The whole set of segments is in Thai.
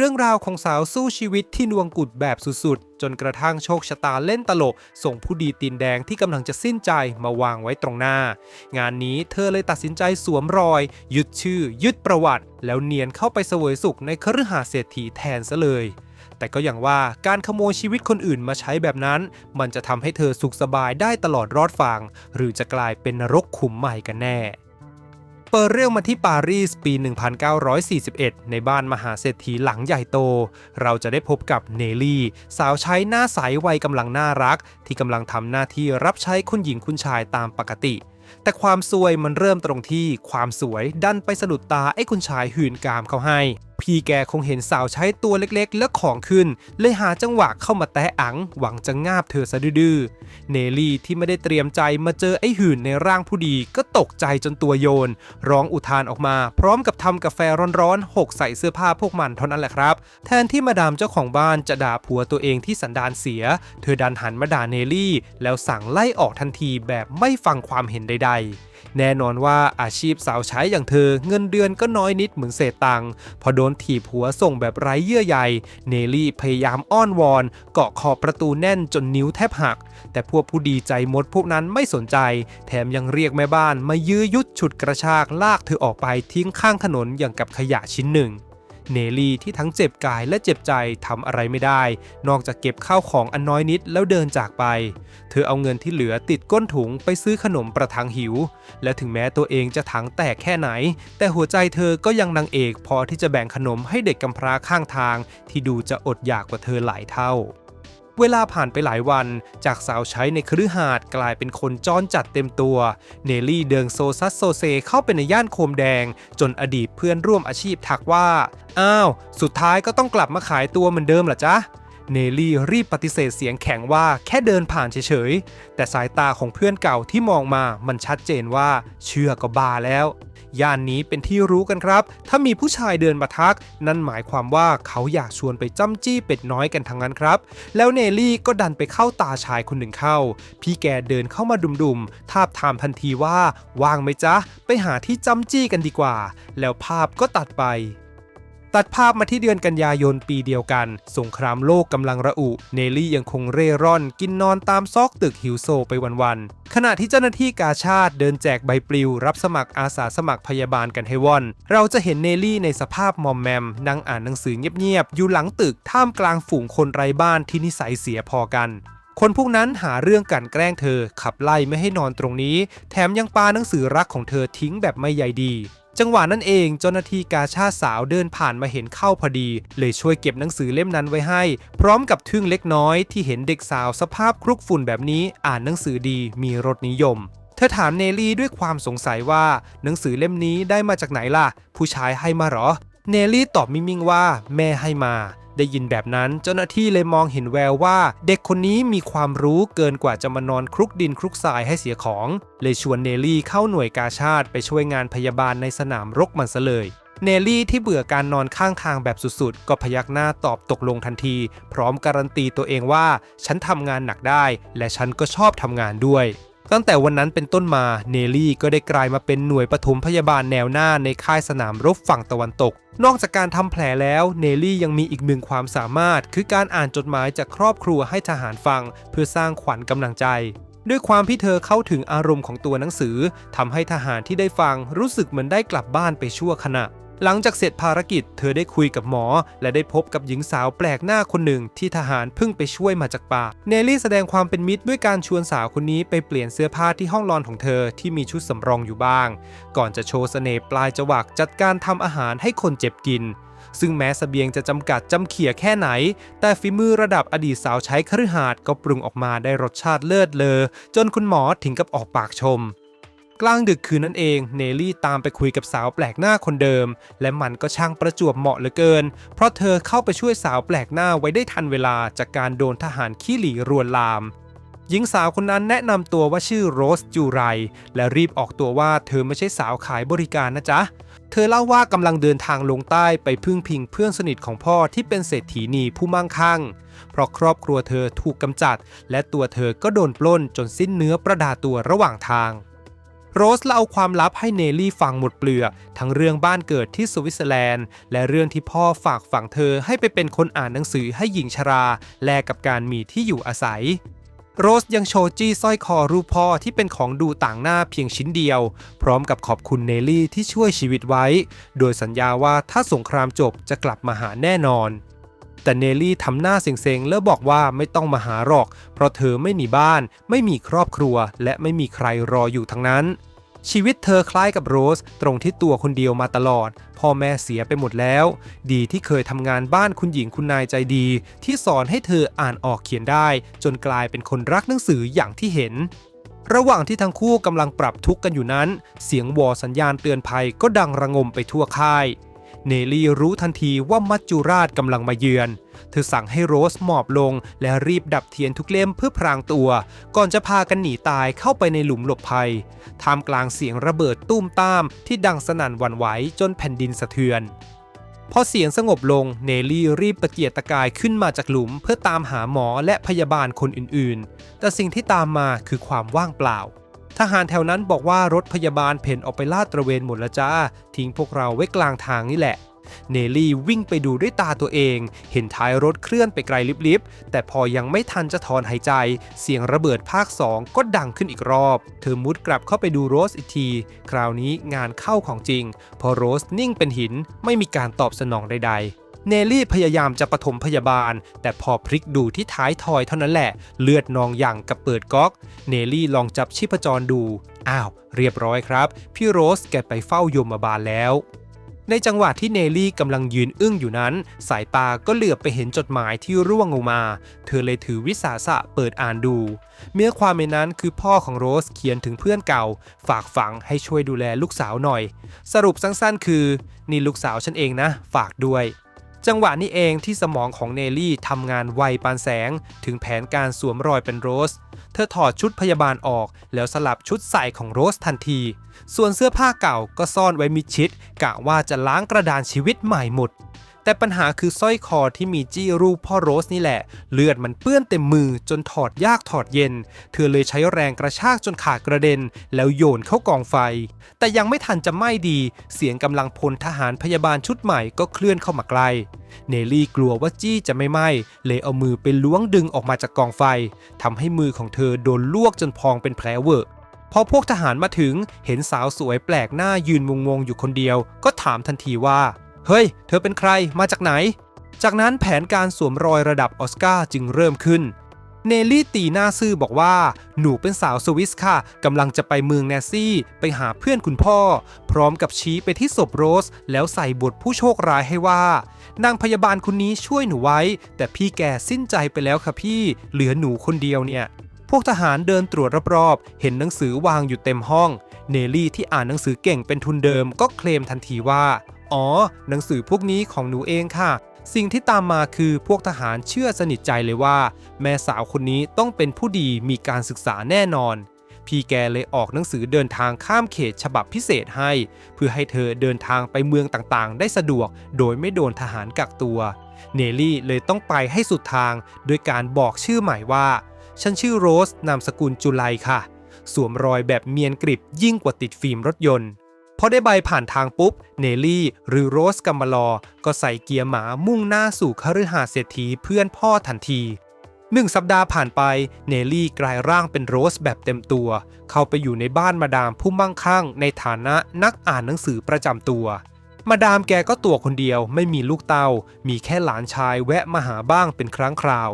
เรื่องราวของสาวสู้ชีวิตที่นวงกุดแบบสุดๆ จนกระทั่งโชคชะตาเล่นตลก ส่งผู้ดีตีนแดงที่กำลังจะสิ้นใจมาวางไว้ตรงหน้า งานนี้เธอเลยตัดสินใจสวมรอย ยึดชื่อ ยึดประวัติ แล้วเนียนเข้าไปเสวยสุขในคฤหาสน์เศรษฐีแทนซะเลยแต่ก็อย่างว่าการขโมยชีวิตคนอื่นมาใช้แบบนั้น มันจะทำให้เธอสุขสบายได้ตลอดรอดฟังหรือจะกลายเป็นนรกขุมใหม่กันแน่ เปิดเรื่องมาที่ปารีสปี 1941 ในบ้านมหาเศรษฐีหลังใหญ่โต เราจะได้พบกับเนลี่ สาวใช้หน้าใสวัยกำลังน่ารัก ที่กำลังทำหน้าที่รับใช้คุณหญิงคุณชายตามปกติ แต่ความซวยมันเริ่มตรงที่ความสวยดันไปสะดุดตาไอ้คุณชายหื่นกามเขาให้ พี่แกคงเห็นสาวใช้ตัวเล็กๆ และของขึ้น เลยหาจังหวะเข้ามาแตะอัง หวังจะงาบเธอซะดื้อเนลี่ที่ไม่ได้เตรียมใจมาเจอไอ้หื่นในร่างผู้ดีก็ตกใจจนตัวโยน ร้องอุทานออกมา พร้อมกับทำกาแฟร้อนๆหกใส่เสื้อผ้าพวกมันเท่านั้นแหละครับ แทนที่มาดามเจ้าของบ้านจะด่าผัวตัวเองที่สันดานเสีย เธอดันหันมาด่าเนลี่ แล้วสั่งไล่ออกทันทีแบบไม่ฟังความเห็นใด ๆแน่นอนว่าอาชีพสาวใช้อย่างเธอเงินเดือนก็น้อยนิดเหมือนเศษตังค์พอโดนถีบหัวส่งแบบไร้เยื่อใยเนลี่พยายามอ้อนวอน เกาะขอบประตูแน่นจนนิ้วแทบหัก แต่พวกผู้ดีใจมดพวกนั้นไม่สนใจ แถมยังเรียกแม่บ้านมายื้อยุดฉุดกระชากลากเธอออกไปทิ้งข้างถนนอย่างกับขยะชิ้นหนึ่ง เนลี่ที่ทั้งเจ็บกายและเจ็บใจทำอะไรไม่ได้ นอกจากเก็บข้าวของอันน้อยนิดแล้วเดินจากไป เธอเอาเงินที่เหลือติดก้นถุงไปซื้อขนมประทังหิว และถึงแม้ตัวเองจะถังแตกแค่ไหน แต่หัวใจเธอก็ยังนางเอกพอที่จะแบ่งขนมให้เด็กกำพร้าข้างทาง ที่ดูจะอดอยากกว่าเธอหลายเท่า เวลาผ่านไปหลายวัน จากสาวใช้ในคฤหาสน์กลายเป็นคนจรจัดเต็มตัว เนลลี่เดินโซซัสโซเซเข้าไปในย่านโคมแดง จนอดีตเพื่อนร่วมอาชีพทักว่า อ้าว สุดท้ายก็ต้องกลับมาขายตัวเหมือนเดิมเหรอจ๊ะเนลี่รีบปฏิเสธเสียงแข็งว่าแค่เดินผ่านเฉยๆ แต่สายตาของเพื่อนเก่าที่มองมามันชัดเจนว่าเชื่อก็บาแล้ว ย่านนี้เป็นที่รู้กันครับ ถ้ามีผู้ชายเดินมาทัก นั่นหมายความว่าเขาอยากชวนไปจ้ำจี้เป็ดน้อยกันทั้งนั้นครับ แล้วเนลี่ก็ดันไปเข้าตาชายคนหนึ่งเข้า พี่แกเดินเข้ามาดุมๆ ทาบทามทันทีว่าว่างไหมจ๊ะ ไปหาที่จ้ำจี้กันดีกว่า แล้วภาพก็ตัดไป ตัดภาพมาที่เดือนกันยายนปีเดียวกัน สงครามโลกกำลังระอุ เนลี่ยังคงเร่ร่อน กินนอนตามซอกตึกหิวโซไปวันๆ ขณะที่เจ้าหน้าที่กาชาติเดินแจกใบปลิว รับสมัครอาสาสมัครพยาบาลกันให้ว่อน เราจะเห็นเนลี่ในสภาพมอมแมม นั่งอ่านหนังสือเงียบๆ อยู่หลังตึกท่ามกลางฝูงคนไร้บ้านที่นิสัยเสียพอกันคนพวกนั้นหาเรื่องกันแกล้งเธอ ขับไล่ไม่ให้นอนตรงนี้ แถมยังปาหนังสือรักของเธอทิ้งแบบไม่ใยดี จังหวะนั้นเองเจ้าหน้าที่กาชาสาวเดินผ่านมาเห็นเข้าพอดี เลยช่วยเก็บหนังสือเล่มนั้นไว้ให้ พร้อมกับทึ่งเล็กน้อยที่เห็นเด็กสาวสภาพคลุกฝุ่นแบบนี้อ่านหนังสือดีมีรสนิยมเธอถามเนลี่ด้วยความสงสัยว่าหนังสือเล่มนี้ได้มาจากไหนล่ะ ผู้ชายให้มาหรอ เนลี่ตอบมิ่งๆว่า แม่ให้มา ได้ยินแบบนั้นเจ้าหน้าที่เลยมองเห็นแววว่า เด็กคนนี้มีความรู้เกินกว่าจะมานอนคลุกดินคลุกทรายให้เสียของ เลยชวนเนลี่เข้าหน่วยกาชาติไปช่วยงานพยาบาลในสนามรกมันซะเลยเนลี่ที่เบื่อการนอนข้างทางแบบสุดๆ ก็พยักหน้าตอบตกลงทันที พร้อมการันตีตัวเองว่า ฉันทำงานหนักได้ และฉันก็ชอบทำงานด้วย ตั้งแต่วันนั้นเป็นต้นมาเนลี่ก็ได้กลายมาเป็นหน่วยปฐมพยาบาลแนวหน้าในค่ายสนามรบฝั่งตะวันตก นอกจากการทำแผลแล้วเนลี่ยังมีอีกหนึ่งความสามารถ คือการอ่านจดหมายจากครอบครัวให้ทหารฟัง เพื่อสร้างขวัญกำลังใจ ด้วยความที่เธอเข้าถึงอารมณ์ของตัวหนังสือทำให้ทหารที่ได้ฟังรู้สึกเหมือนได้กลับบ้านไปชั่วขณะ หลังจากเสร็จภารกิจ เธอได้คุยกับหมอ และได้พบกับหญิงสาวแปลกหน้าคนหนึ่งที่ทหารเพิ่งไปช่วยมาจากป่า เนลลี่แสดงความเป็นมิตรด้วยการชวนสาวคนนี้ไปเปลี่ยนเสื้อผ้าที่ห้องนอนของเธอที่มีชุดสำรองอยู่บ้าง ก่อนจะโชว์เสน่ห์ปลายจวักจัดการทำอาหารให้คนเจ็บกินซึ่งแม้สเสบียงจะจำกัดจำเขี่ยแค่ไหน แต่ฝีมือระดับอดีตสาวใช้คฤหาสน์ก็ปรุงออกมาได้รสชาติเลิศเลอ จนคุณหมอถึงกับออกปากชม กลางดึกคืนนั้นเอง เนลลี่ตามไปคุยกับสาวแปลกหน้าคนเดิม และมันก็ช่างประจวบเหมาะเหลือเกิน เพราะเธอเข้าไปช่วยสาวแปลกหน้าไว้ได้ทันเวลาจากการโดนทหารขี้หลีรวนลามหญิงสาวคนนั้นแนะนำตัวว่าชื่อโรสจูไร และรีบออกตัวว่าเธอไม่ใช่สาวขายบริการนะจ๊ะ เธอเล่าว่ากำลังเดินทางลงใต้ไปพึ่งพิงเพื่อนสนิทของพ่อที่เป็นเศรษฐีนีผู้มั่งคั่ง เพราะครอบครัวเธอถูกกำจัด และตัวเธอก็โดนปล้นจนสิ้นเนื้อประดาตัวระหว่างทาง โรสเล่าความลับให้เนลลี่ฟังหมดเปลือกทั้งเรื่องบ้านเกิดที่สวิตเซอร์แลนด์ และเรื่องที่พ่อฝากฝังเธอให้ไปเป็นคนอ่านหนังสือให้หญิงชรา แลกกับการมีที่อยู่อาศัยโรสยังโชว์จี้สร้อยคอรูปพ่อที่เป็นของดูต่างหน้าเพียงชิ้นเดียว พร้อมกับขอบคุณเนลลี่ที่ช่วยชีวิตไว้ โดยสัญญาว่าถ้าสงครามจบจะกลับมาหาแน่นอน แต่เนลลี่ทำหน้าเซ็งๆ แล้วบอกว่าไม่ต้องมาหาหรอก เพราะเธอไม่มีบ้าน ไม่มีครอบครัว และไม่มีใครรออยู่ทั้งนั้น ชีวิตเธอคล้ายกับโรส ตรงที่ตัวคนเดียวมาตลอด พ่อแม่เสียไปหมดแล้ว ดีที่เคยทำงานบ้านคุณหญิงคุณนายใจดี ที่สอนให้เธออ่านออกเขียนได้ จนกลายเป็นคนรักหนังสืออย่างที่เห็นระหว่างที่ทั้งคู่กำลังปรับทุกข์กันอยู่นั้น เสียงวอสัญญาณเตือนภัยก็ดังระงมไปทั่วค่าย เนลลี่รู้ทันทีว่ามัจจุราชกำลังมาเยือน เธอสั่งให้โรสหมอบลง และรีบดับเทียนทุกเล่มเพื่อพรางตัว ก่อนจะพากันหนีตายเข้าไปในหลุมหลบภัยท่ามกลางเสียงระเบิดตุ้มตามที่ดังสนั่นหวั่นไหวจนแผ่นดินสะเทือนพอเสียงสงบลงเนลลี่รีบตะเกียกตะกายขึ้นมาจากหลุม เพื่อตามหาหมอและพยาบาลคนอื่นๆ แต่สิ่งที่ตามมาคือความว่างเปล่า ทหารแถวนั้นบอกว่ารถพยาบาลเพ่นออกไปลาดตระเวนหมดล้วจ้า ทิ้งพวกเราไว้กลางทางนี่แหละ เนลลี่วิ่งไปดูด้วยตาตัวเอง เห็นท้ายรถเคลื่อนไปไกลลิบๆ แต่พอยังไม่ทันจะถอนหายใจ เสียงระเบิดภาค 2 ก็ดังขึ้นอีกรอบ เธอมุดกลับเข้าไปดูโรสอีกที คราวนี้งานเข้าของจริง พอโรสนิ่งเป็นหินไม่มีการตอบสนองใดๆ เนลี่พยายามจะปฐมพยาบาล แต่พอพลิกดูที่ท้ายทอยเท่านั้นแหละ เลือดนองอย่างกับเปิดก๊อก เนลี่ลองจับชีพจรดู อ้าว เรียบร้อยครับ พี่โรสแกไปเฝ้ายมบาลแล้ว ในจังหวะที่เนลลี่กำลังยืนอึ้งอยู่นั้น สายตาก็เหลือบไปเห็นจดหมายที่ร่วงลงมา เธอเลยถือวิสาสะเปิดอ่านดู เมื่อความในนั้นคือพ่อของโรสเขียนถึงเพื่อนเก่า ฝากฝังให้ช่วยดูแลลูกสาวหน่อย สรุปสั้นๆ คือ นี่ลูกสาวฉันเองนะ ฝากด้วย จังหวะนี้เองที่สมองของเนลลี่ทำงานไวปานแสง ถึงแผนการสวมรอยเป็นโรส เธอถอดชุดพยาบาลออก แล้วสลับชุดใส่ของโรสทันที ส่วนเสื้อผ้าเก่าก็ซ่อนไว้มิดชิดกะว่าจะล้างกระดานชีวิตใหม่หมด แต่ปัญหาคือสร้อยคอที่มีจี้รูปพ่อโรสนี่แหละ เลือดมันเปื้อนเต็มมือจนถอดยากถอดเย็น เธอเลยใช้แรงกระชากจนขาดกระเด็น แล้วโยนเข้ากองไฟ แต่ยังไม่ทันจะไหม้ดี เสียงกำลังพลทหารพยาบาลชุดใหม่ก็เคลื่อนเข้ามาใกล้เนลลี่กลัวว่าจี้จะไม่ไหม้เลยเอามือไปล้วงดึงออกมาจากกองไฟทำให้มือของเธอโดนลวกจนพองเป็นแผลเวอะพอพวกทหารมาถึงเห็นสาวสวยแปลกหน้ายืนงงๆอยู่คนเดียว ก็ถามทันทีว่า เฮ้ย เธอเป็นใครมาจากไหน จากนั้นแผนการสวมรอยระดับออสการ์จึงเริ่มขึ้น เนลลี่ตีหน้าซื่อบอกว่า หนูเป็นสาวสวิสค่ะกำลังจะไปเมืองแนสซี่ ไปหาเพื่อนคุณพ่อ พร้อมกับชี้ไปที่ศพโรส แล้วใส่บทผู้โชคร้ายให้ว่า นางพยาบาลคนนี้ช่วยหนูไว้ แต่พี่แกสิ้นใจไปแล้วค่ะพี่ เหลือหนูคนเดียวเนี่ยพวกทหารเดินตรวจรอบๆ เห็นหนังสือวางอยู่เต็มห้อง เนลลี่ที่อ่านหนังสือเก่งเป็นทุนเดิมก็เคลมทันทีว่า อ๋อ หนังสือพวกนี้ของหนูเองค่ะ สิ่งที่ตามมาคือพวกทหารเชื่อสนิทใจเลยว่า แม่สาวคนนี้ต้องเป็นผู้ดีมีการศึกษาแน่นอน พี่แกเลยออกหนังสือเดินทางข้ามเขตฉบับพิเศษให้ เพื่อให้เธอเดินทางไปเมืองต่างๆ ได้สะดวก โดยไม่โดนทหารกักตัว เนลลี่เลยต้องไปให้สุดทาง โดยการบอกชื่อใหม่ว่า ฉันชื่อโรสนามสกุลจุไลค่ะ สวมรอยแบบเมียนกริบยิ่งกว่าติดฟิล์มรถยนต์ พอได้ใบผ่านทางปุ๊บ เนลลี่ หรือโรสกัมมาลอ ก็ใส่เกียร์หมามุ่งหน้าสู่คฤหาสน์เศรษฐีเพื่อนพ่อทันทีหนึ่งสัปดาห์ผ่านไป เนลลี่กลายร่างเป็นโรสแบบเต็มตัว เข้าไปอยู่ในบ้านมาดามผู้มั่งคั่ง ในฐานะนักอ่านหนังสือประจำตัว มาดามแกก็ตัวคนเดียวไม่มีลูกเต้า มีแค่หลานชายแวะมาหาบ้างเป็นครั้งคราว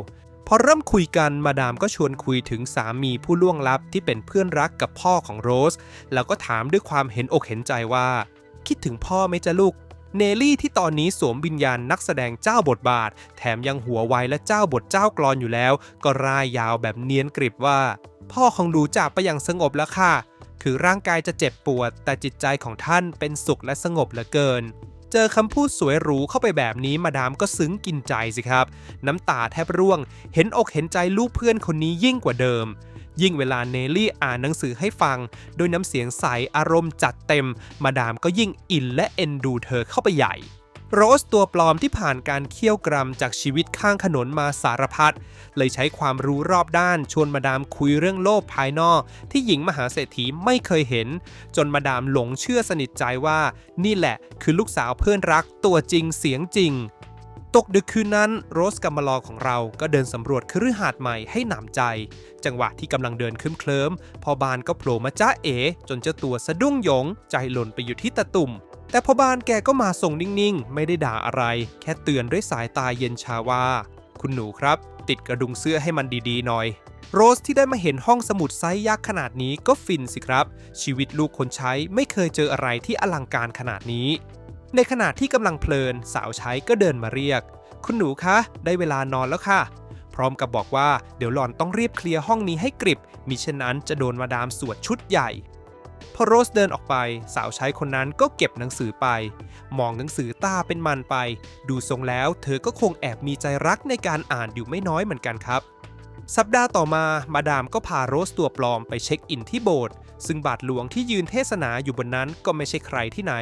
พอเริ่มคุยกันมาดามก็ชวนคุยถึงสามีผู้ล่วงลับที่เป็นเพื่อนรักกับพ่อของโรส แล้วก็ถามด้วยความเห็นอกเห็นใจว่า คิดถึงพ่อไหมจ๊ะลูก เนลลี่ที่ตอนนี้สวมวิญญาณนักแสดงเจ้าบทบาท แถมยังหัวไวและเจ้าบทเจ้ากลอนอยู่แล้ว ก็ร่ายยาวแบบเนียนกริบว่า พ่อของหนูจากไปอย่างสงบแล้วค่ะคือร่างกายจะเจ็บปวด แต่จิตใจของท่านเป็นสุขและสงบเหลือเกิน เจอคำพูดสวยหรูเข้าไปแบบนี้มาดามก็ซึ้งกินใจสิครับ น้ำตาแทบร่วง เห็นอกเห็นใจลูกเพื่อนคนนี้ยิ่งกว่าเดิม ยิ่งเวลาเนลลี่อ่านหนังสือให้ฟัง โดยน้ำเสียงใสอารมณ์จัดเต็ม มาดามก็ยิ่งอินและเอ็นดูเธอเข้าไปใหญ่ โรสตัวปลอมที่ผ่านการเคี่ยวกรำจากชีวิตข้างถนนมาสารพัดเลยใช้ความรู้รอบด้าน ชวนมาดามคุยเรื่องโลกภายนอก ที่หญิงมหาเศรษฐีไม่เคยเห็น จนมาดามหลงเชื่อสนิทใจว่า นี่แหละคือลูกสาวเพื่อนรักตัวจริงเสียงจริง ตกดึกคืนนั้น โรสกัมมาลอของเราก็เดินสำรวจคฤหาสน์ใหม่ให้หนำใจ จังหวะที่กำลังเดินเคลิ้มๆพอบานก็โผล่มาจ้าเอ๋จนเจ้าตัวสะดุ้งหยง ใจหล่นไปอยู่ที่ตะตุ่ม แต่พอบานแกก็มาส่งนิ่งๆ ไม่ได้ด่าอะไร แค่เตือนด้วยสายตาเย็นชาว่า คุณหนูครับ ติดกระดุงเสื้อให้มันดีๆหน่อยโรสที่ได้มาเห็นห้องสมุดไซส์ยักษ์ขนาดนี้ก็ฟินสิครับ ชีวิตลูกคนใช้ไม่เคยเจออะไรที่อลังการขนาดนี้ ในขณะที่กำลังเพลินสาวใช้ก็เดินมาเรียก คุณหนูคะ ได้เวลานอนแล้วค่ะ พร้อมกับบอกว่าเดี๋ยวหล่อนต้องรีบเคลียร์ห้องนี้ให้กริบมิฉะนั้นจะโดนมาดามสวดชุดใหญ่ พอโรสเดินออกไป สาวใช้คนนั้นก็เก็บหนังสือไป มองหนังสือตาเป็นมันไป ดูทรงแล้วเธอก็คงแอบมีใจรักในการอ่านอยู่ไม่น้อยเหมือนกันครับ สัปดาห์ต่อมามาดามก็พาโรสตัวปลอมไปเช็คอินที่โบสถ์ซึ่งบาทหลวงที่ยืนเทศนาอยู่บนนั้นก็ไม่ใช่ใครที่ไหน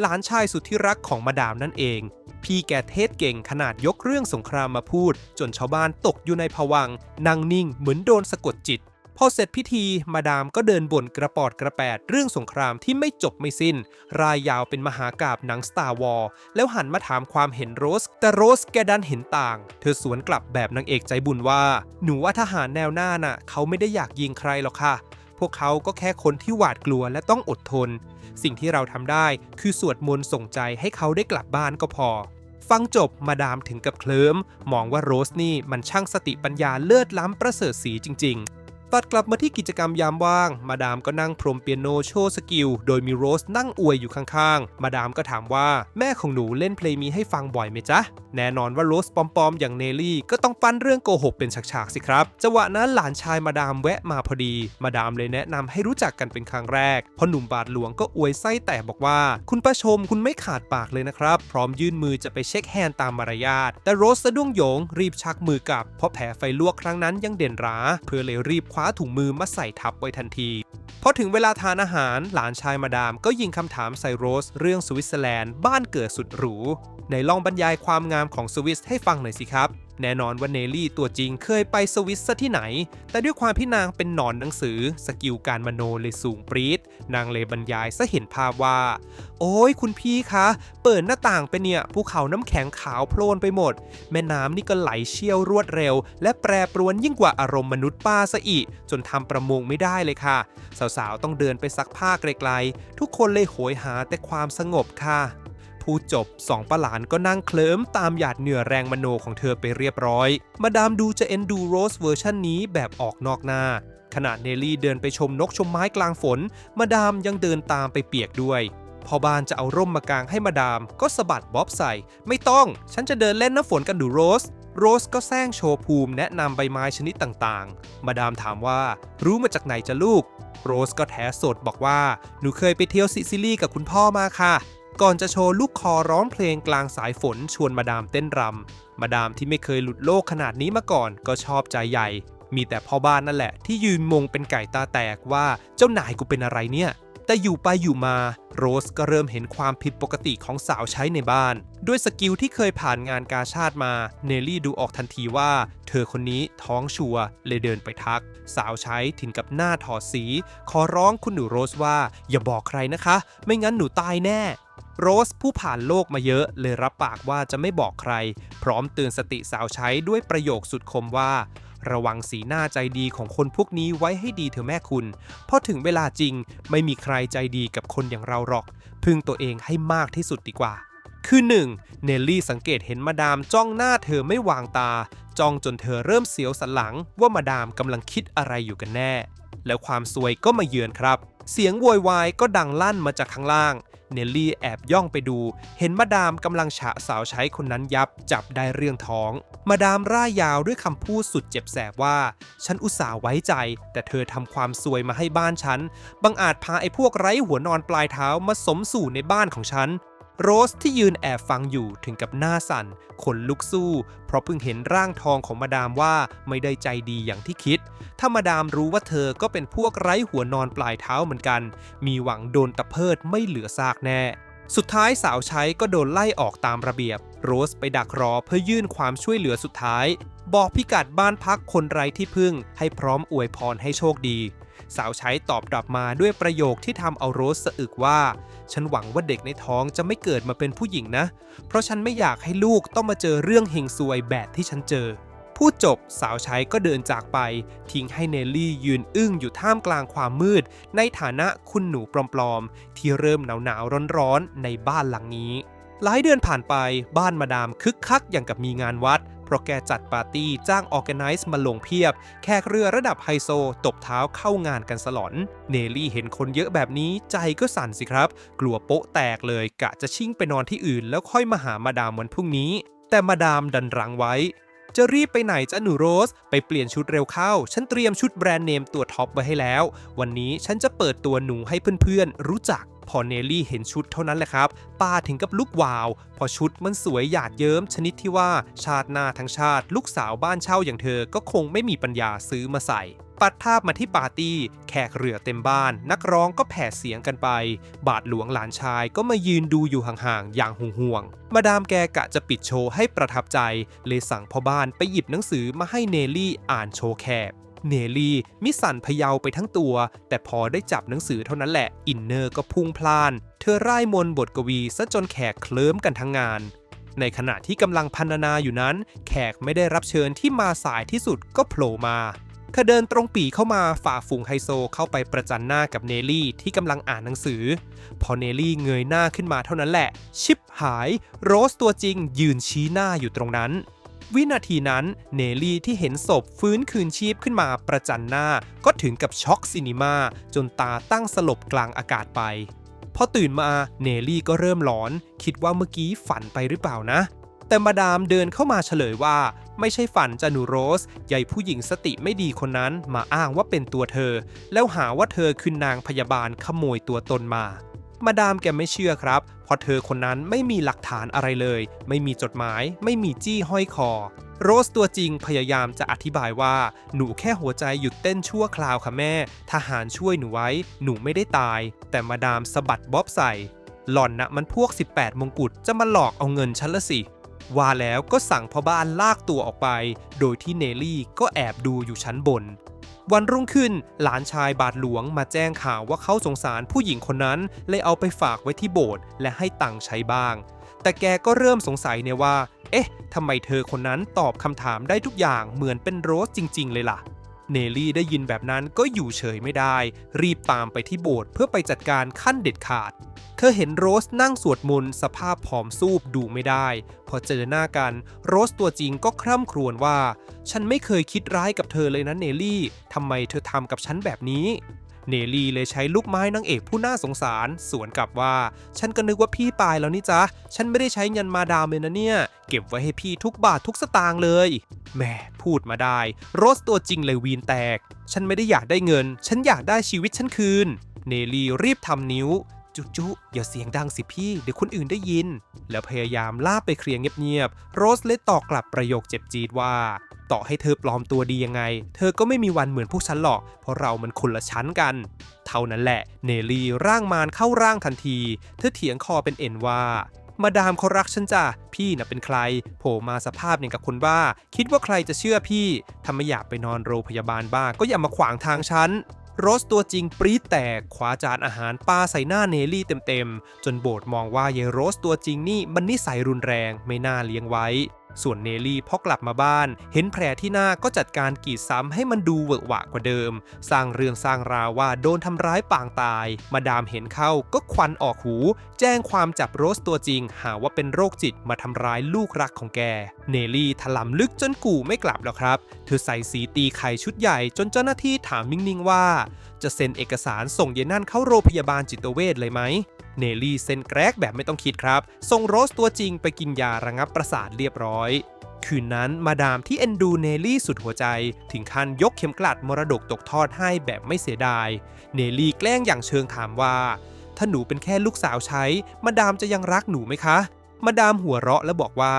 หลานชายสุดที่รักของมาดามนั่นเอง พี่แกเทศเก่งขนาดยกเรื่องสงครามมาพูด จนชาวบ้านตกอยู่ในภวังนั่งนิ่งเหมือนโดนสะกดจิต พอเสร็จพิธีมาดามก็เดินบ่นกระปอดกระแปดเรื่องสงครามที่ไม่จบไม่สิ้น รายยาวเป็นมหากาบหนังสตาร์วอลแล้วหันมาถามความเห็นโรส แต่โรสแกดันเห็นต่าง เธอสวนกลับแบบนางเอกใจบุญว่า หนูว่าทหารแนวหน้าน่ะ เขาไม่ได้อยากยิงใครหรอกค่ะ พวกเขาก็แค่คนที่หวาดกลัวและต้องอดทน สิ่งที่เราทำได้คือสวดมนต์ส่งใจให้เขาได้กลับบ้านก็พอฟังจบมาดามถึงกับเคลิ้ม มองว่าโรสนี่มันช่างสติปัญญาเลิศล้ำประเสริฐสีจริง ๆ ตัดกลับมาที่กิจกรรมยามว่าง มาดามก็นั่งพรมเปียโนโชว์สกิล โดยมีโรสนั่งอวยอยู่ข้างๆ มาดามก็ถามว่าแม่ของหนูเล่นเพลงมีให้ฟังบ่อยไหมจ๊ะ แน่นอนว่าโรสปอมๆ อย่างเนลลี่ ก็ต้องปั้นเรื่องโกหกเป็นฉากๆสิครับจังหวะนั้นหลานชายมาดามแวะมาพอดี มาดามเลยแนะนำให้รู้จักกันเป็นครั้งแรกพอหนุ่มบาทหลวงก็อวยไส้แตกบอกว่า คุณป้าชมคุณไม่ขาดปากเลยนะครับ พร้อมยื่นมือจะไปเช็คแฮนด์ตามมารยาทแต่โรสสะดุ้งโยงรีบชักมือกลับเพราะแผลไฟลวกครั้งนั้นยังเด่นร้าเพื่อเลยรีบคว้าถุงมือมาใส่ทับไว้ทันทีพอถึงเวลาทานอาหารหลานชายมาดามก็ยิงคำถามใส่โรส เรื่องสวิตเซอร์แลนด์บ้านเกิดสุดหรูในลองบรรยายความงามของสวิสให้ฟังหน่อยสิครับแน่นอนว่าเนลลี่ตัวจริงเคยไปสวิสซะที่ไหน แต่ด้วยความที่นางเป็นหนอนหนังสือ สกิลการมโนเลยสูงปรี๊ด นางเลยบรรยายซะเห็นภาพว่า โอ้ยคุณพี่คะ เปิดหน้าต่างไปเนี่ยภูเขาน้ำแข็งขาวโพลนไปหมด แม่น้ำนี่ก็ไหลเชี่ยวรวดเร็ว และแปรปรวนยิ่งกว่าอารมณ์มนุษย์ป้าซะอีก จนทำประมงไม่ได้เลยค่ะ สาวๆต้องเดินไปซักผ้าไกลๆทุกคนเลยโหยหาแต่ความสงบค่ะ พูดจบสองประหลานก็นั่งเคลิ้มตามหยาดเหงื่อแรงมโนของเธอไปเรียบร้อย มาดามดูจะเอ็นดูโรสเวอร์ชันนี้แบบออกนอกหน้า ขณะเนลลี่เดินไปชมนกชมไม้กลางฝน มาดามยังเดินตามไปเปียกด้วย พอบานจะเอาร่มมากางให้มาดาม ก็สะบัดบ๊อบใส่ ไม่ต้อง ฉันจะเดินเล่นน้ำฝนกันดูโรสโรสก็แซงโชว์ภูมิแนะนำใบไม้ชนิดต่างๆ มาดามถามว่ารู้มาจากไหนจะลูก โรสก็แถสดบอกว่า หนูเคยไปเที่ยวซิซิลีกับคุณพ่อมาค่ะ ก่อนจะโชว์ลูกคอร้องเพลงกลางสายฝนชวนมาดามเต้นรำ มาดามที่ไม่เคยหลุดโลกขนาดนี้มาก่อนก็ชอบใจใหญ่ มีแต่พ่อบ้านนั่นแหละ ที่ยืนมงเป็นไก่ตาแตกว่าเจ้านายกูเป็นอะไรเนี่ย แต่อยู่ไปอยู่มา โรสก็เริ่มเห็นความผิดปกติของสาวใช้ในบ้าน ด้วยสกิลที่เคยผ่านงานกาชาติมา เนลลี่ดูออกทันทีว่า เธอคนนี้ท้องชัวเลยเดินไปทัก สาวใช้ถึงกับหน้าถอดสี ขอร้องคุณหนูโรสว่า อย่าบอกใครนะคะ ไม่งั้นหนูตายแน่ โรสผู้ผ่านโลกมาเยอะเลยรับปากว่าจะไม่บอกใคร พร้อมเตือนสติสาวใช้ด้วยประโยคสุดคมว่า ระวังสีหน้าใจดีของคนพวกนี้ไว้ให้ดีเถอะแม่คุณ เพราะถึงเวลาจริงไม่มีใครใจดีกับคนอย่างเราหรอก พึ่งตัวเองให้มากที่สุดดีกว่า คือหนึ่งเนลลี่สังเกตเห็นมาดามจ้องหน้าเธอไม่วางตา จ้องจนเธอเริ่มเสียวสันหลังว่ามาดามกำลังคิดอะไรอยู่กันแน่ แล้วความซวยก็มาเยือนครับ เสียงโวยวายก็ดังลั่นมาจากข้างล่าง เนลลี่แอบย่องไปดู เห็นมาดามกำลังฉะสาวใช้คนนั้นยับจับได้เรื่องท้อง มาดามร่ายยาวด้วยคำพูดสุดเจ็บแสบว่า ฉันอุตส่าห์ไว้ใจ แต่เธอทำความซวยมาให้บ้านฉัน บังอาจพาไอ้พวกไร้หัวนอนปลายเท้ามาสมสู่ในบ้านของฉัน โรสที่ยืนแอบฟังอยู่ถึงกับหน้าสั่นขนลุกสู้ เพราะเพิ่งเห็นร่างทองของมาดามว่าไม่ได้ใจดีอย่างที่คิด ถ้ามาดามรู้ว่าเธอก็เป็นพวกไร้หัวนอนปลายเท้าเหมือนกัน มีหวังโดนตะเพิดไม่เหลือซากแน่ สุดท้ายสาวใช้ก็โดนไล่ออกตามระเบียบ โรสไปดักรอเพื่อยื่นความช่วยเหลือสุดท้าย บอกพิกัดบ้านพักคนไร้ที่พึ่ง ให้พร้อมอวยพรให้โชคดี สาวใช้ตอบกลับมาด้วยประโยคที่ทำเอาโรสสะอึกว่า ฉันหวังว่าเด็กในท้องจะไม่เกิดมาเป็นผู้หญิงนะ เพราะฉันไม่อยากให้ลูกต้องมาเจอเรื่องเฮงซวยแบบที่ฉันเจอ พูดจบสาวใช้ก็เดินจากไป ทิ้งให้เนลลี่ยืนอึ้งอยู่ท่ามกลางความมืด ในฐานะคุณหนูปลอมๆ ที่เริ่มหนาวๆร้อนๆในบ้านหลังนี้หลายเดือนผ่านไปบ้านมาดามคึกคักอย่างกับมีงานวัด ราะแกจัดปาร์ตี้จ้างออแกไนซ์มาลงเพียบ แขกเรือระดับไฮโซ ตบเท้าเข้างานกันสลอน เนลลี่เห็นคนเยอะแบบนี้ใจก็สั่นสิครับ กลัวโป๊ะแตกเลยกะจะชิ่งไปนอนที่อื่น แล้วค่อยมาหามาดามวันพรุ่งนี้ แต่มาดามดันรังไว้จะรีบไปไหนจ้ะหนูโรส ไปเปลี่ยนชุดเร็วเข้า ฉันเตรียมชุดแบรนด์เนมตัวท็อปไว้ให้แล้ว วันนี้ฉันจะเปิดตัวหนูให้เพื่อนๆ รู้จัก พอเนลลี่เห็นชุดเท่านั้นแหละครับ ป้าถึงกับลุกวาว พอชุดมันสวยหยาดเยิ้มชนิดที่ว่าชาติหน้าทั้งชาติ ลูกสาวบ้านเช่าอย่างเธอก็คงไม่มีปัญญาซื้อมาใส่ปัดภาพมาที่ปาร์ตี้ แขกเรือเต็มบ้าน นักร้องก็แผ่เสียงกันไป บาทหลวงหลานชายก็มายืนดูอยู่ห่างๆ อย่างห่วงๆ มาดามแกกะจะปิดโชว์ให้ประทับใจ เลยสั่งพ่อบ้านไปหยิบหนังสือมาให้เนลลี่อ่านโชว์แขก เนลี่มิสันพะเยาไปทั้งตัว แต่พอได้จับหนังสือเท่านั้นแหละ อินเนอร์ก็พุ่งพล่าน เธอร่ายมนบทกวีซะจนแขกเคลิ้มกันทั้งงาน ในขณะที่กำลังพรรณนาอยู่นั้น แขกไม่ได้รับเชิญที่มาสายที่สุดก็โผล่มาเธอเดินตรงปีเข้ามาฝ่าฝูงไฮโซเข้าไปประจันหน้ากับเนลลี่ที่กำลังอ่านหนังสือ พอเนลลี่เงยหน้าขึ้นมาเท่านั้นแหละ ชิปหาย โรสตัวจริงยืนชี้หน้าอยู่ตรงนั้น วินาทีนั้น เนลลี่ที่เห็นศพฟื้นคืนชีพขึ้นมาประจันหน้า ก็ถึงกับช็อกซินิมาจนตาตั้งสลบกลางอากาศไป พอตื่นมาเนลลี่ก็เริ่มหลอน คิดว่าเมื่อกี้ฝันไปหรือเปล่านะ แต่มาดามเดินเข้ามาเฉลยว่า ไม่ใช่ฝันจานูโรสยายผู้หญิงสติไม่ดีคนนั้นมาอ้างว่าเป็นตัวเธอ แล้วหาว่าเธอคือนางพยาบาลขโมยตัวตนมา มาดามแกไม่เชื่อครับ เพราะเธอคนนั้นไม่มีหลักฐานอะไรเลย ไม่มีจดหมาย ไม่มีจี้ห้อยคอ โรสตัวจริงพยายามจะอธิบายว่า หนูแค่หัวใจหยุดเต้นชั่วคราวค่ะแม่ ทหารช่วยหนูไว้ หนูไม่ได้ตาย แต่มาดามสะบัดบ๊อบใส่ หล่อนนะมันพวก 18 มงกุฎจะมาหลอกเอาเงินฉันละสิว่าแล้วก็สั่งพ่อบ้านลากตัวออกไป โดยที่เนลลี่ก็แอบดูอยู่ชั้นบน วันรุ่งขึ้น หลานชายบาทหลวงมาแจ้งข่าวว่าเขาสงสารผู้หญิงคนนั้น เลยเอาไปฝากไว้ที่โบสถ์และให้ตังค์ใช้บ้าง แต่แกก็เริ่มสงสัยเนี่ยว่า เอ๊ะทำไมเธอคนนั้นตอบคำถามได้ทุกอย่างเหมือนเป็นโรสจริง ๆ เลยล่ะ เนลลี่ได้ยินแบบนั้นก็อยู่เฉยไม่ได้ รีบตามไปที่โบสถ์เพื่อไปจัดการขั้นเด็ดขาด เธอเห็นโรสนั่งสวดมนต์สภาพผอมซูบดูไม่ได้ พอเจอหน้ากันโรสตัวจริงก็คร่ำครวญว่า ฉันไม่เคยคิดร้ายกับเธอเลยนะเนลลี่ทำไมเธอทำกับฉันแบบนี้ เนลลี่เลยใช้ลูกไม้นางเอกผู้น่าสงสาร สวนกลับว่า ฉันก็นึกว่าพี่ตายแล้วนี่จ๊ะ ฉันไม่ได้ใช้เงินมาดามเลยนะเนี่ย เก็บไว้ให้พี่ทุกบาททุกสตางค์เลยแม่พูดมาได้ โรสตัวจริงเลยวีนแตก ฉันไม่ได้อยากได้เงิน ฉันอยากได้ชีวิตฉันคืน เนลลี่รีบทำนิ้วจุจุอย่าเสียงดังสิพี่ เดี๋ยวคนอื่นได้ยิน แล้วพยายามล่าไปเคลียร์เงียบๆ โรสเลยตอบกลับประโยคเจ็บจี๊ดว่า ต่อให้เธอปลอมตัวดียังไง เธอก็ไม่มีวันเหมือนพวกฉันหรอก เพราะเรามันคนละชั้นกัน เท่านั้นแหละ เนลลี่ร่างมารเข้าร่างทันที เธอเถียงคอเป็นเอ็นว่ามาดามเขารักฉันจ้ะ พี่น่ะเป็นใคร โผล่มาสภาพอย่างกับคนบ้า คิดว่าใครจะเชื่อพี่ ถ้าไม่อยากไปนอนโรงพยาบาลบ้าก็อย่ามาขวางทางฉัน โรสตัวจริงปรี๊ดแตกคว้าจานอาหารปาใส่หน้าเนลลี่เต็มๆ จนโบสถ์มองว่ายายโรสตัวจริงนี่มันนิสัยรุนแรงไม่น่าเลี้ยงไว้ ส่วนเนลลี่พอกลับมาบ้าน เห็นแผลที่หน้าก็จัดการกรีดซ้ำให้มันดูเวอะหวะกว่าเดิม สร้างเรื่องสร้างราวว่าโดนทำร้ายปางตาย มาดามเห็นเข้าก็ควันออกหู แจ้งความจับโรสตัวจริง หาว่าเป็นโรคจิตมาทำร้ายลูกรักของแก เนลลี่ถลำลึกจนกู่ไม่กลับแล้วครับ เธอใส่สีตีไข่ชุดใหญ่จนเจ้าหน้าที่ถามนิ่งๆว่า จะเซ็นเอกสารส่งเยนั่นเข้าโรงพยาบาลจิตเวชเลยไหม เนลลี่เซ็นแกรกแบบไม่ต้องคิดครับ ส่งโรสตัวจริงไปกินยาระงับประสาทเรียบร้อย คืนนั้นมาดามที่เอ็นดูเนลลี่สุดหัวใจ ถึงขั้นยกเข็มกลัดมรดกตกทอดให้แบบไม่เสียดาย เนลลี่แกล้งอย่างเชิงถามว่า ถ้าหนูเป็นแค่ลูกสาวใช้ มาดามจะยังรักหนูไหมคะ มาดามหัวเราะและบอกว่า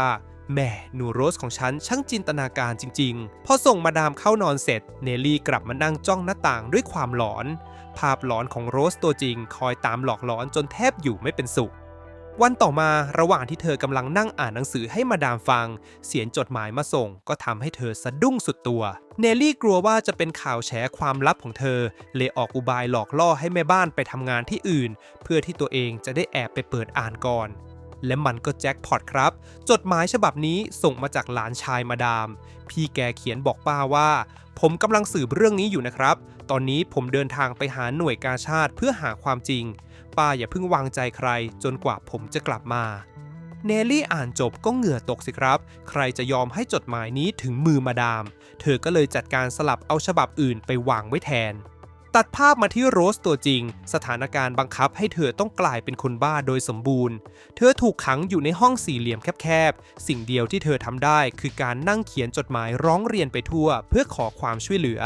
แหม่หนูโรสของฉันช่างจินตนาการจริงๆ พอส่งมาดามเข้านอนเสร็จ เนลลี่กลับมานั่งจ้องหน้าต่างด้วยความหลอน ภาพหลอนของโรสตัวจริง คอยตามหลอกหลอนจนแทบอยู่ไม่เป็นสุข วันต่อมาระหว่างที่เธอกำลังนั่งอ่านหนังสือให้มาดามฟัง เสียงจดหมายมาส่งก็ทำให้เธอสะดุ้งสุดตัว เนลลี่กลัวว่าจะเป็นข่าวแฉความลับของเธอ เลยออกอุบายหลอกล่อให้แม่บ้านไปทำงานที่อื่น เพื่อที่ตัวเองจะได้แอบไปเปิดอ่านก่อน และมันก็แจ็คพอตครับ จดหมายฉบับนี้ส่งมาจากหลานชายมาดาม พี่แกเขียนบอกป้าว่า ผมกำลังสืบเรื่องนี้อยู่นะครับ ตอนนี้ผมเดินทางไปหาหน่วยกาชาติเพื่อหาความจริง ป้าอย่าเพิ่งวางใจใคร จนกว่าผมจะกลับมาเนลลี่อ่านจบก็เหงื่อตกสิครับ ใครจะยอมให้จดหมายนี้ถึงมือมาดาม เธอก็เลยจัดการสลับเอาฉบับอื่นไปวางไว้แทน ตัดภาพมาที่โรสตัวจริง สถานการณ์บังคับให้เธอต้องกลายเป็นคนบ้าโดยสมบูรณ์ เธอถูกขังอยู่ในห้องสี่เหลี่ยมแคบๆ สิ่งเดียวที่เธอทำได้คือการนั่งเขียนจดหมายร้องเรียนไปทั่ว เพื่อขอความช่วยเหลือ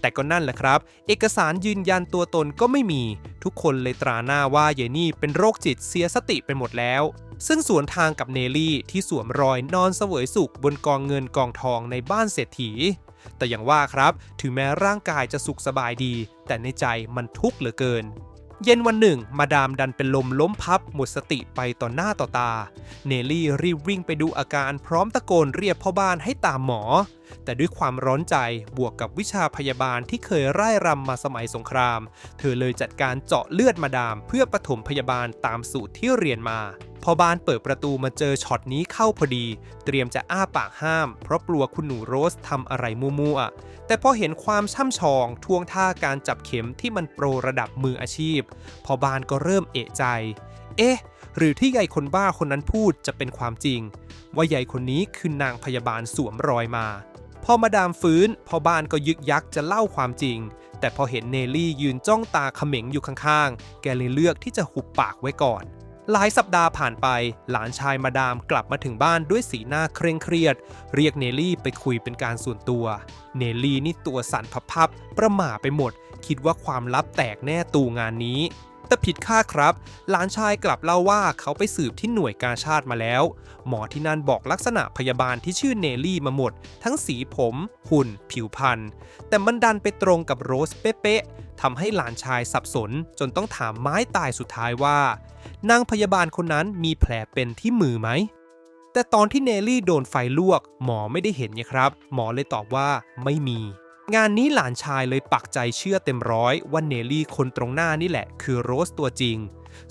แต่ก็นั่นแหละครับ เอกสารยืนยันตัวตนก็ไม่มี ทุกคนเลยตราหน้าว่าเยนี่เป็นโรคจิตเสียสติไปหมดแล้ว ซึ่งสวนทางกับเนลลี่ที่สวมรอยนอนเสวยสุขบนกองเงินกองทองในบ้านเศรษฐี แต่อย่างว่าครับ ถึงแม้ร่างกายจะสุขสบายดี แต่ในใจมันทุกข์เหลือเกิน เย็นวันหนึ่ง มาดามดันเป็นลมล้มพับ หมดสติไปต่อหน้าต่อตา เนลลี่รีบวิ่งไปดูอาการพร้อมตะโกนเรียกพ่อบ้านให้ตามหมอ แต่ด้วยความร้อนใจบวกกับวิชาพยาบาลที่เคยร่ายรำมาสมัยสงคราม เธอเลยจัดการเจาะเลือดมาดามเพื่อปฐมพยาบาลตามสูตรที่เรียนมา พอบานเปิดประตูมาเจอช็อตนี้เข้าพอดี เตรียมจะอ้าปากห้าม เพราะกลัวคุณหนูโรสทำอะไรมั่วๆ แต่พอเห็นความช่ำชองท่วงท่าการจับเข็มที่มันโปรระดับมืออาชีพ พอบานก็เริ่มเอะใจ เอ๊ะ หรือที่ใหญ่คนบ้าคนนั้นพูดจะเป็นความจริง ว่าใหญ่คนนี้คือนางพยาบาลสวมรอยมาพอมาดามฟื้นพอบ้านก็ยึกยักจะเล่าความจริง แต่พอเห็นเนลลี่ยืนจ้องตาเขม็งอยู่ข้างๆ แกเลยเลือกที่จะหุบปากไว้ก่อน หลายสัปดาห์ผ่านไป หลานชายมาดามกลับมาถึงบ้านด้วยสีหน้าเคร่งเครียด เรียกเนลลี่ไปคุยเป็นการส่วนตัว เนลลี่นี่ตัวสั่นพับๆประหม่าไปหมด คิดว่าความลับแตกแน่ตูงานนี้ แต่ผิดคาดครับ หลานชายกลับเล่าว่าเขาไปสืบที่หน่วยกาชาติมาแล้ว หมอที่นั่นบอกลักษณะพยาบาลที่ชื่อเนลลี่มาหมด ทั้งสีผม หุ่น ผิวพรรณแต่มันดันไปตรงกับโรสเป๊ะๆ ทำให้หลานชายสับสนจนต้องถามไม้ตายสุดท้ายว่า นางพยาบาลคนนั้นมีแผลเป็นที่มือไหม แต่ตอนที่เนลลี่โดนไฟลวก หมอไม่ได้เห็นไงครับ หมอเลยตอบว่าไม่มี งานนี้หลานชายเลยปักใจเชื่อเต็มร้อยว่าเนลลี่คนตรงหน้านี่แหละ คือโรสตัวจริง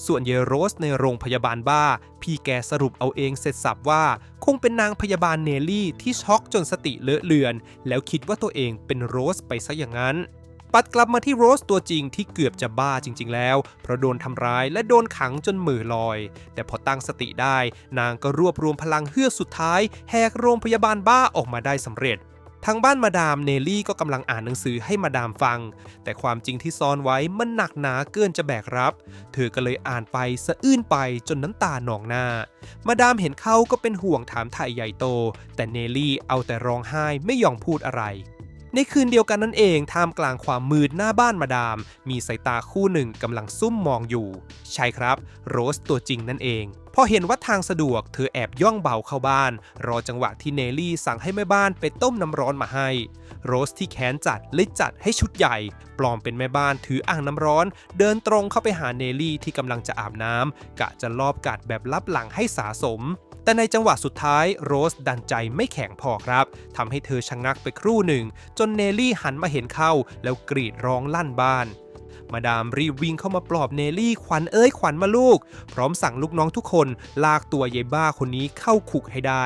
ส่วนเยโรสในโรงพยาบาลบ้า พี่แกสรุปเอาเองเสร็จสับว่า คงเป็นนางพยาบาลเนลลี่ที่ช็อกจนสติเลอะเลือน แล้วคิดว่าตัวเองเป็นโรสไปซะอย่างนั้น ปัดกลับมาที่โรสตัวจริงที่เกือบจะบ้าจริง ๆ แล้ว เพราะโดนทำร้ายและโดนขังจนมือลอย แต่พอตั้งสติได้ นางก็รวบรวมพลังเฮือกสุดท้าย แหกโรงพยาบาลบ้าออกมาได้สำเร็จทางบ้านมาดามเนลลี่ก็กำลังอ่านหนังสือให้มาดามฟัง แต่ความจริงที่ซ่อนไว้มันหนักหนาเกินจะแบกรับ เธอก็เลยอ่านไปสะอื้นไปจนน้ำตาหนองหน้า มาดามเห็นเขาก็เป็นห่วงถามถ่ายใหญ่โต แต่เนลลี่เอาแต่ร้องไห้ไม่ยอมพูดอะไร ในคืนเดียวกันนั่นเองท่ามกลางความมืดหน้าบ้านมาดาม มีสายตาคู่หนึ่งกำลังซุ่มมองอยู่ ใช่ครับ โรสตัวจริงนั่นเอง พอเห็นว่าทางสะดวกเธอแอบย่องเบาเข้าบ้าน รอจังหวะที่เนลลี่สั่งให้แม่บ้านไปต้มน้ำร้อนมาให้ โรสที่แค้นจัดเลยจัดให้ชุดใหญ่ ปลอมเป็นแม่บ้านถืออ่างน้ำร้อน เดินตรงเข้าไปหาเนลลี่ที่กำลังจะอาบน้ำกะจะลอบกัดแบบลับหลังให้สาสม แต่ในจังหวะสุดท้ายโรสดันใจไม่แข็งพอครับทำให้เธอชะงักไปครู่หนึ่ง จนเนลลี่หันมาเห็นเข้าแล้วกรีดร้องลั่นบ้าน มาดามรีบวิ่งเข้ามาปลอบเนลี่ขวัญเอ้ยขวัญมาลูก พร้อมสั่งลูกน้องทุกคนลากตัวยายบ้าคนนี้เข้าคุกให้ได้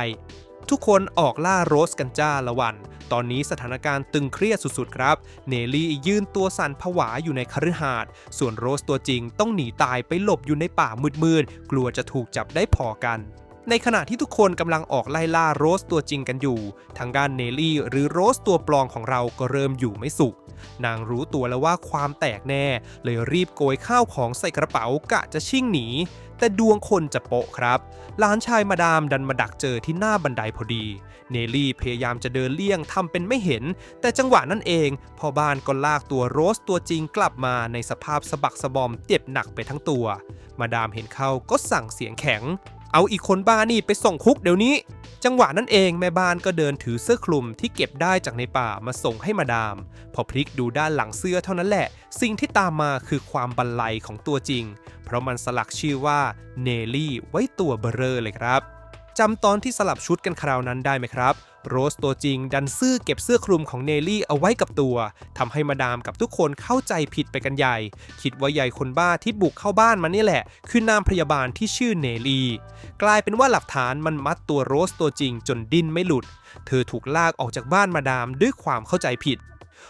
ทุกคนออกล่าโรสกันจ้าละวัน ตอนนี้สถานการณ์ตึงเครียดสุดๆครับ เนลลี่ยืนตัวสั่นผวาอยู่ในคฤหาสน์ส่วนโรสตัวจริงต้องหนีตายไปหลบอยู่ในป่ามืดๆกลัวจะถูกจับได้พอกัน ในขณะที่ทุกคนกำลังออกไล่ล่าโรสตัวจริงกันอยู่ ทางด้านเนลลี่หรือโรสตัวปลอมของเราก็เริ่มอยู่ไม่สุข นางรู้ตัวแล้วว่าความแตกแน่ เลยรีบโกยข้าวของใส่กระเป๋ากะจะชิ่งหนี แต่ดวงคนจะโปะครับหลานชายมาดามดันมาดักเจอที่หน้าบันไดพอดี เนลลี่พยายามจะเดินเลี่ยงทำเป็นไม่เห็น แต่จังหวะนั้นเองพ่อบ้านก็ลากตัวโรสตัวจริงกลับมาในสภาพสะบักสะบอมเจ็บหนักไปทั้งตัว มาดามเห็นเข้าก็สั่งเสียงแข็ง เอาอีกคนบ้านี่ไปส่งคุกเดี๋ยวนี้ จังหวะนั้นเองแม่บ้านก็เดินถือเสื้อคลุมที่เก็บได้จากในป่ามาส่งให้มาดาม พอพลิกดูด้านหลังเสื้อเท่านั้นแหละ สิ่งที่ตามมาคือความบันไลของตัวจริง เพราะมันสลักชื่อว่าเนลลี่ไว้ตัวเบอเรอเลยครับ จำตอนที่สลับชุดกันคราวนั้นได้ไหมครับ โรสตัวจริงดันซื่อเก็บเสื้อคลุมของเนลลี่เอาไว้กับตัวทำให้มาดามกับทุกคนเข้าใจผิดไปกันใหญ่ คิดว่ายายคนบ้าที่บุกเข้าบ้านมานี่แหละ คือนามพยาบาลที่ชื่อเนลลี่ กลายเป็นว่าหลักฐานมันมัดตัวโรสตัวจริงจนดิ้นไม่หลุด เธอถูกลากออกจากบ้านมาดามด้วยความเข้าใจผิด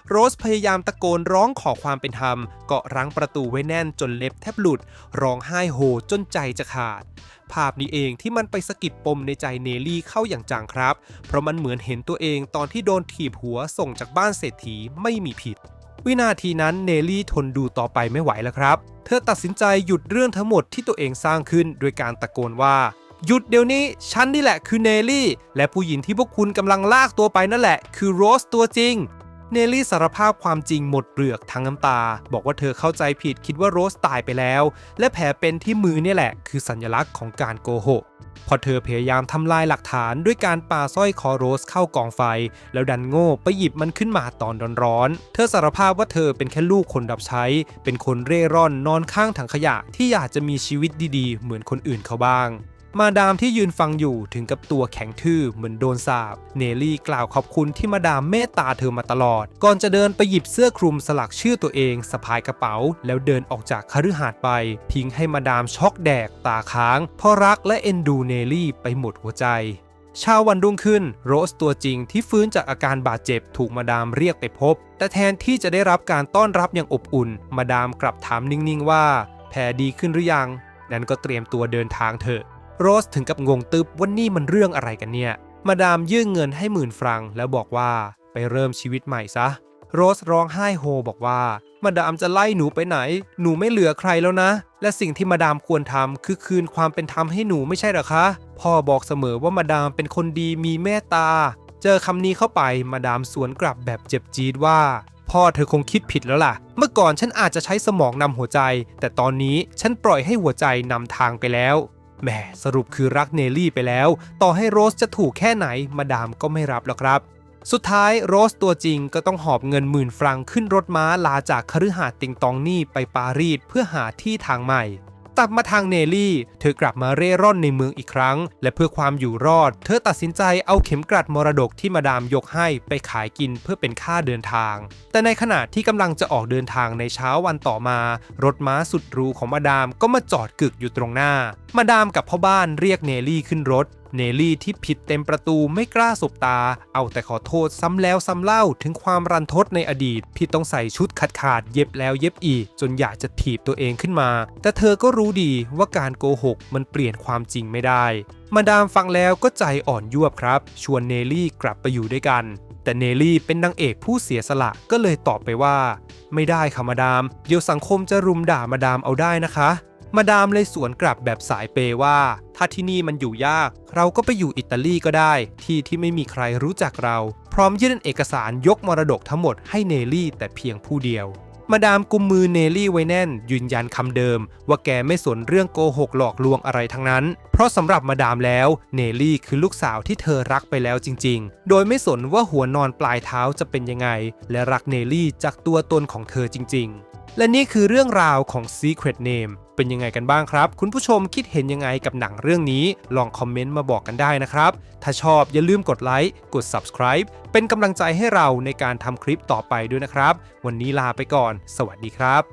โรสพยายามตะโกนร้องขอความเป็นธรรม เกาะรั้งประตูไว้แน่นจนเล็บแทบหลุด ร้องไห้โฮจนใจจะขาด ภาพนี้เองที่มันไปสะกิดปมในใจเนลลี่เข้าอย่างจังครับ เพราะมันเหมือนเห็นตัวเองตอนที่โดนถีบหัวส่งจากบ้านเศรษฐีไม่มีผิด วินาทีนั้นเนลลี่ทนดูต่อไปไม่ไหวแล้วครับ เธอตัดสินใจหยุดเรื่องทั้งหมดที่ตัวเองสร้างขึ้นโดยการตะโกนว่าหยุดเดี๋ยวนี้ ฉันนี่แหละคือเนลลี่ และผู้หญิงที่พวกคุณกำลังลากตัวไปนั่นแหละ คือโรสตัวจริง เนลลี่สารภาพความจริงหมดเปลือกทั้งน้ำตา บอกว่าเธอเข้าใจผิดคิดว่าโรสตายไปแล้ว และแผลเป็นที่มือนี่แหละ คือสัญลักษณ์ของการโกหกพอเธอพยายามทำลายหลักฐานด้วยการปาสร้อยคอโรสเข้ากองไฟ แล้วดันโง่ไปหยิบมันขึ้นมาตอนร้อนๆเธอสารภาพว่าเธอเป็นแค่ลูกคนรับใช้ เป็นคนเร่ร่อนนอนข้างถังขยะที่อยากจะมีชีวิตดีๆ เหมือนคนอื่นเขาบ้าง มาดามที่ยืนฟังอยู่ถึงกับตัวแข็งทื่อเหมือนโดนสาบ เนลลี่กล่าวขอบคุณที่มาดามเมตตาเธอมาตลอด ก่อนจะเดินไปหยิบเสื้อคลุมสลักชื่อตัวเองสะพายกระเป๋า แล้วเดินออกจากคฤหาสน์ไป ทิ้งให้มาดามช็อกแดกตาค้างเพราะรักและเอ็นดูเนลลี่ไปหมดหัวใจเช้าวันรุ่งขึ้น โรสตัวจริงที่ฟื้นจากอาการบาดเจ็บถูกมาดามเรียกไปพบ แต่แทนที่จะได้รับการต้อนรับอย่างอบอุ่น มาดามกลับถามนิ่งๆว่า แผลดีขึ้นหรือยัง นั้นก็เตรียมตัวเดินทางเถอะ โรสถึงกับงงตึบว่านี่มันเรื่องอะไรกันเนี่ย มาดามยื่นเงินให้หมื่นฟรังแล้วบอกว่าไปเริ่มชีวิตใหม่ซะ โรสร้องไห้โฮบอกว่า มาดามจะไล่หนูไปไหน หนูไม่เหลือใครแล้วนะ และสิ่งที่มาดามควรทำคือคืนความเป็นธรรมให้หนูไม่ใช่หรอคะ พ่อบอกเสมอว่ามาดามเป็นคนดีมีเมตตา เจอคำนี้เข้าไปมาดามสวนกลับแบบเจ็บจี๊ดว่า พ่อเธอคงคิดผิดแล้วล่ะ เมื่อก่อนฉันอาจจะใช้สมองนำหัวใจ แต่ตอนนี้ฉันปล่อยให้หัวใจนำทางไปแล้ว แหมสรุปคือรักเนลลี่ไปแล้ว ต่อให้โรสจะถูกแค่ไหนมาดามก็ไม่รับแล้วครับ สุดท้ายโรสตัวจริงก็ต้องหอบเงินหมื่นฟรังขึ้นรถม้าลาจากคฤหาสน์ติงตองนี่ไปปารีสเพื่อหาที่ทางใหม่ กลับมาทางเนลี่ เธอกลับมาเร่ร่อนในเมืองอีกครั้ง และเพื่อความอยู่รอด เธอตัดสินใจเอาเข็มกลัดมรดกที่มาดามยกให้ไปขายกินเพื่อเป็นค่าเดินทาง แต่ในขณะที่กำลังจะออกเดินทางในเช้าวันต่อมา รถม้าสุดรูของมาดามก็มาจอดกึกอยู่ตรงหน้า มาดามกับพ่อบ้านเรียกเนลี่ขึ้นรถ เนลลี่ที่ผิดเต็มประตูไม่กล้าสบตา เอาแต่ขอโทษซ้ำแล้วซ้ำเล่าถึงความรันทดในอดีตที่ต้องใส่ชุดขาดขาดเย็บแล้วเย็บอีก จนอยากจะถีบตัวเองขึ้นมา แต่เธอก็รู้ดีว่าการโกหกมันเปลี่ยนความจริงไม่ได้ มาดามฟังแล้วก็ใจอ่อนยวบครับ ชวนเนลลี่กลับไปอยู่ด้วยกัน แต่เนลลี่เป็นนางเอกผู้เสียสละก็เลยตอบไปว่า ไม่ได้ค่ะมาดาม เดี๋ยวสังคมจะรุมด่ามาดามเอาได้นะคะ มาดามเลยสวนกลับแบบสายเปว่า ถ้าที่นี่มันอยู่ยาก เราก็ไปอยู่อิตาลีก็ได้ ที่ที่ไม่มีใครรู้จักเรา พร้อมยื่นเอกสารยกมรดกทั้งหมดให้เนลลี่แต่เพียงผู้เดียว มาดามกุมมือเนลลี่ไว้แน่น ยืนยันคำเดิม ว่าแกไม่สนเรื่องโกหกหลอกลวงอะไรทั้งนั้น เพราะสำหรับมาดามแล้วเนลลี่คือลูกสาวที่เธอรักไปแล้วจริง ๆ โดยไม่สนว่าหัวนอนปลายเท้าจะเป็นยังไง และรักเนลลี่จากตัวตนของเธอจริง ๆและนี่คือเรื่องราวของ Secret Name เป็นยังไงกันบ้างครับ คุณผู้ชมคิดเห็นยังไงกับหนังเรื่องนี้ ลองคอมเมนต์มาบอกกันได้นะครับ ถ้าชอบอย่าลืมกดไลค์ กด Subscribe เป็นกำลังใจให้เราในการทำคลิปต่อไปด้วยนะครับ วันนี้ลาไปก่อน สวัสดีครับ